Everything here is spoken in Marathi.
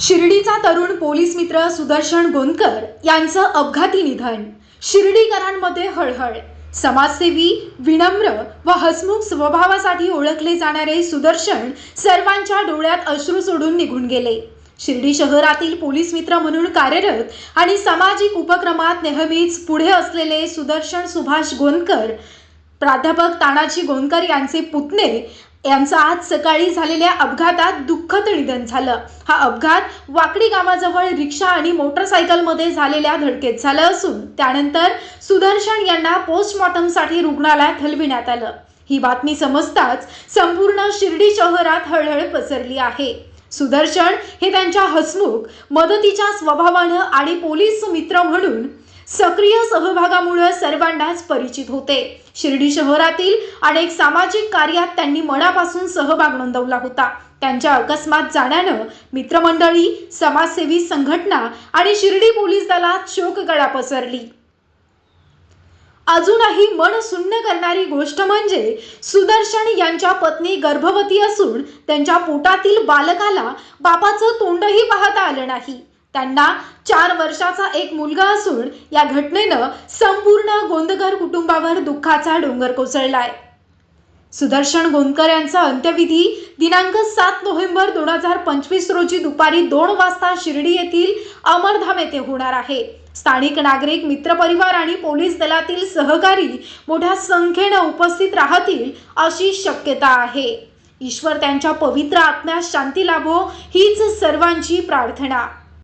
शिर्डीचा तरुण पोलीस मित्र सुदर्शन गोंदकर यांचं अपघाती निधन. शिर्डीकरांमध्ये हळहळ. समाजसेवी विनम्र व हसमुख स्वभावासाठी ओळखले जाणारे सुदर्शन सर्वांच्या डोळ्यात अश्रू सोडून निघून गेले. शिर्डी शहरातील पोलीस मित्र म्हणून कार्यरत आणि सामाजिक उपक्रमात नेहमीच पुढे असलेले सुदर्शन सुभाष गोंदकर प्राध्यापक तानाजी गोंदकर यांचे पुतणे यांचं आज सकाळी झालेल्या अपघातात दुःखद निधन झालं. हा अपघात वाकडी गावाजवळ रिक्षा आणि मोटरसायकलमध्ये झालेल्या धडकेत झालं असून त्यानंतर सुदर्शन यांना पोस्टमॉर्टमसाठी रुग्णालयात हलविण्यात आलं. ही बातमी समजताच संपूर्ण शिर्डी शहरात हळहळ पसरली आहे. सुदर्शन हे त्यांच्या हसमुख मदतीच्या स्वभावानं आणि पोलीस मित्र म्हणून सक्रिय सहभागामुळे सर्वांनाच परिचित होते. शिर्डी शहरातील अनेक सामाजिक कार्यात त्यांनी मनापासून सहभाग नोंदवला होता. त्यांच्या अकस्मात जाण्यानं मित्रमंडळी समाजसेवी संघटना आणि शिर्डी पोलीस दलात शोककळा पसरली. अजूनही मन सुन्न करणारी गोष्ट म्हणजे सुदर्शन यांच्या पत्नी गर्भवती असून त्यांच्या पोटातील बालकाला बापाचं तोंडही पाहता आलं नाही. त्यांना चार वर्षाचा एक मुलगा असून या घटनेनं संपूर्ण गोंदकर कुटुंबावर दुःखाचा डोंगर कोसळलाय. सुदर्शन गोंदकर यांचा अंत्यविधी दिनांक सात नोव्हेंबर दोन हजार पंचवीस रोजी दुपारी दोन वाजता शिर्डी येथील अमरधाम येथे होणार आहे. स्थानिक नागरिक मित्रपरिवार आणि पोलीस दलातील सहकारी मोठ्या संख्येनं उपस्थित राहतील अशी शक्यता आहे. ईश्वर त्यांच्या पवित्र आत्म्यास शांती लाभो हीच सर्वांची प्रार्थना.